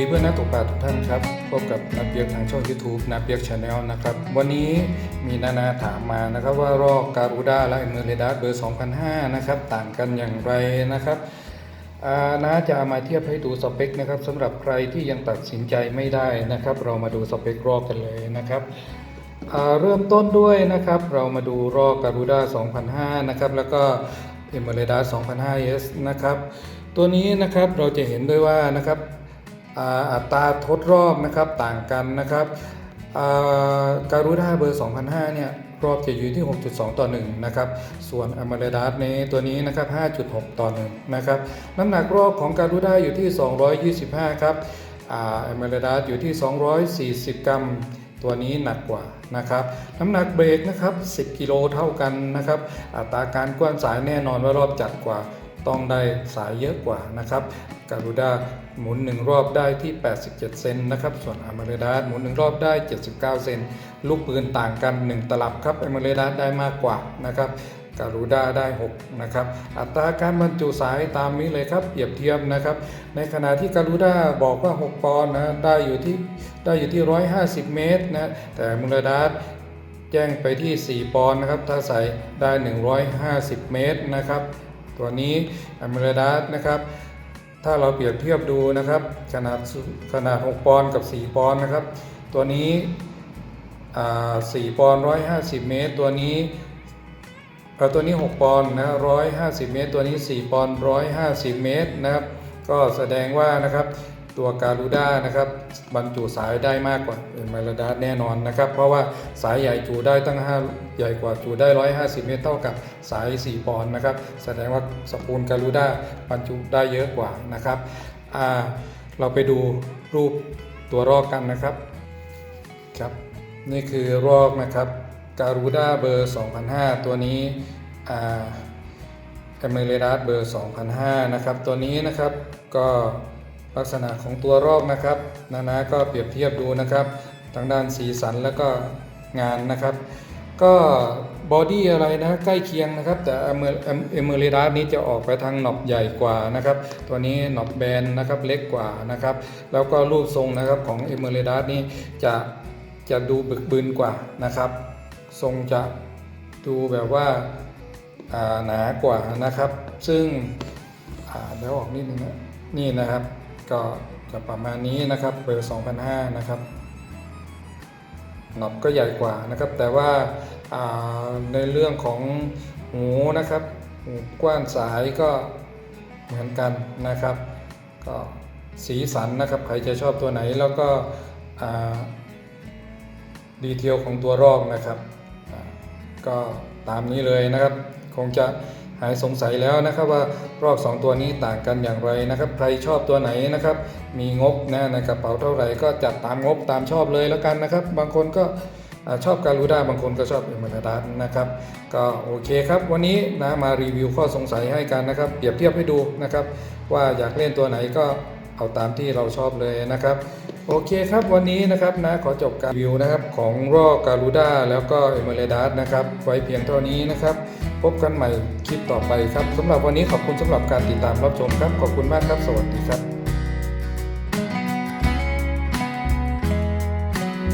ดีเพื่อนนักตกปลาทุกท่านครับ พบกับนาเปียกทางช่อง YouTube นาเปียกชาแนลนะครับ วันนี้มีนานาถามมานะครับว่ารอกการูด้าและเอเมเรดัสเบอร์2005นะครับต่างกันอย่างไรนะครับอ่านาจะามาเทียบให้ดูสเปคนะครับสำหรับใครที่ยังตัดสินใจไม่ได้นะครับ เรามาดูสเปครอกกันเลยนะครับเริ่มต้นด้วยนะครับ เรามาดูรอกการูด้า2005นะครับแล้วก็เอเมเรดัส2005 S นะครับตัวนี้นะครับเราจะเห็นด้วยว่านะครับ อัตราทดรอบนะครับต่างกันนะครับการูด้าเบอร์ 2005 เนี่ยรอบจะอยู่ที่ 6.2 ต่อ 1 นะครับ ส่วนอ m ม r รดัสในตัวนี้นะครับ 5.6 ต่อ 1 นะครับ น้ำหนักรอบของการูด้าอยู่ที่ 225 ครับอ่าอ m ม r รดัสอยู่ที่ 240 กรัม ตัวนี้หนักกว่านะครับ น้ำหนักเบรกนะครับ 10 กิโลเท่ากันนะครับ อัตราการกว้านสายแน่นอนว่ารอบจัดกว่า ต้องได้สายเยอะกว่านะครับการูด้าหมุน 1 รอบได้ที่ 87 เซนนะครับ ส่วนอ m ม r รดัสหมุน 1 รอบได้ 79 เซน ลูกปืนต่างกัน 1 ตลับครับอ m ม r รดัสได้มากกว่านะครับการูด้าได้ 6 นะครับ อัตราการบรรจุสายตามนี้เลยครับเปรียบเทียบนะครับ ในขณะที่การูด้าบอกว่า 6 ปอนด์นะ ได้อยู่ที่ได้อยู่ที่ 150 เมตรนะ แต่มูลดัสแจ้งไปที่ 4 ปอนด์นะครับ ถ้าใส่ได้ 150 เมตรนะครับ ตัวนี้อเมริดัสนะครับถ้าเราเปรียบเทียบดูนะครับขนาดขนาด 6 ปอนด์กับ 4 ปอนด์นะครับ ตัวนี้อ่า4ปอนด์150 เมตร ตัวนี้ตัวนี้ 6 ปอนด์นะ150 เมตร ตัวนี้ 4 ปอนด์150 เมตรนะครับ ก็แสดงว่านะครับ ตัวการูด้านะครับบรรจุสายได้มากกว่าเอ็นมาราดาแน่นอนนะครับ เพราะว่าสายใหญ่จูได้ตั้ง 5 ใหญ่กว่าจูได้ 150 เมตรเท่ากับสาย 4 ปอนด์นะครับ แสดงว่าสปูลการูด้าบรรจุได้เยอะกว่านะครับเราไปดูรูปตัวรอกกันนะครับครับนี่คือรอกนะครับการูด้าเบอร์ 2005 ตัวนี้อ่าแอมเมเรดัสเบอร์ 2005 นะครับ ตัวนี้นะครับก็ ลักษณะของตัวรอกนะครับ นานาก็เปรียบเทียบดูนะครับทางด้านสีสันแล้วก็งานนะครับ ก็บอดี้อะไรนะใกล้เคียงนะครับ แต่เอเมเอมเมเรดัสนี้จะออกไปทางหนอบใหญ่กว่านะครับ ตัวนี้หนอบแบนนะครับเล็กกว่านะครับ แล้วก็รูปทรงนะครับของเอมเมเรดัสนี้จะจะดูบึกบึนกว่านะครับ ทรงจะดูแบบว่าหนากว่านะครับ ซึ่งอ่าเดี๋ยวออกนิดนึงนะนี่นะครับ ก็จะประมาณนี้นะครับเบอร์2005นะครับหนอบก็ใหญ่กว่านะครับ แต่ว่าาในเรื่องของหูนะครับหูกว้านสายก็เหมือนกันนะครับ ก็สีสันนะครับใครจะชอบตัวไหนแล้วก็ดีเทลของตัวรอกนะครับ ก็ตามนี้เลยนะครับ คงจะ หายสงสัยแล้วนะครับว่ารอบ 2 ตัวนี้ต่างกันอย่างไรนะครับ ใครชอบตัวไหนนะครับ มีงบนะในกระเป๋าเท่าไหร่ก็จัดตามงบตามชอบเลยแล้วกันนะครับ บางคนก็ชอบการูด้าบางคนก็ชอบเอเมอร์ดัสนะครับ ก็โอเคครับวันนี้นะมารีวิวข้อสงสัยให้กันนะครับ เปรียบเทียบให้ดูนะครับ ว่าอยากเล่นตัวไหนก็เอาตามที่เราชอบเลยนะครับ โอเคครับวันนี้นะครับนะขอจบการรีวิวนะครับของรอการูด้าแล้วก็เอเมเรดัสนะครับไว้เพียงเท่านี้นะครับ พบกันใหม่คลิปต่อไปครับสำหรับวันนี้ขอบคุณสำหรับการติดตามรับชมครับ ขอบคุณมากครับ สวัสดีครับ